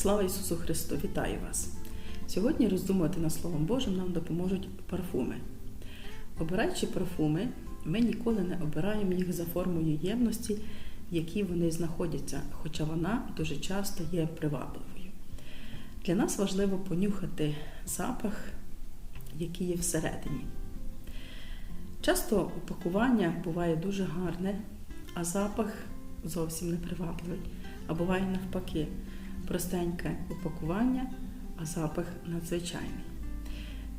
Слава Ісусу Христу! Вітаю вас! Сьогодні роздумувати над Словом Божим нам допоможуть парфуми. Обираючи парфуми, ми ніколи не обираємо їх за формою ємності, в якій вони знаходяться, хоча вона дуже часто є привабливою. Для нас важливо понюхати запах, який є всередині. Часто упакування буває дуже гарне, а запах зовсім не привабливий. А буває навпаки, простеньке упакування, а запах надзвичайний.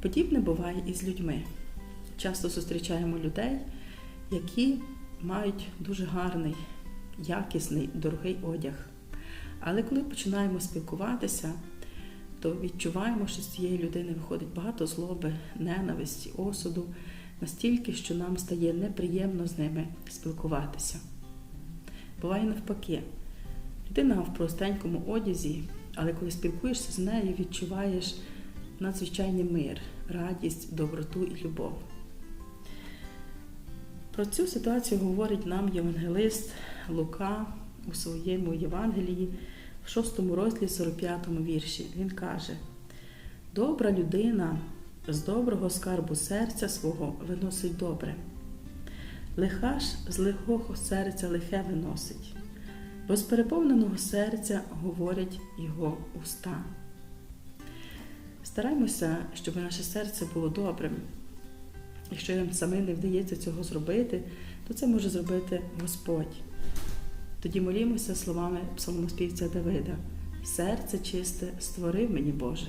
Подібне буває і з людьми. Часто зустрічаємо людей, які мають дуже гарний, якісний, дорогий одяг. Але коли починаємо спілкуватися, то відчуваємо, що з цієї людини виходить багато злоби, ненависті, осуду, настільки, що нам стає неприємно з ними спілкуватися. Буває навпаки. Людина в простенькому одязі, але коли спілкуєшся з нею, відчуваєш надзвичайний мир, радість, доброту і любов. Про цю ситуацію говорить нам євангелист Лука у своєму Євангелії в 6 розділі 45 вірші. Він каже: Добра людина з доброго скарбу серця свого виносить добре. Лиха ж з лихого серця лихе виносить, бо з переповненого серця говорять його уста. Стараймося, щоб наше серце було добрим. Якщо нам самим не вдається цього зробити, то це може зробити Господь. Тоді молімося словами псалмоспівця Давида: Серце чисте створив мені Боже.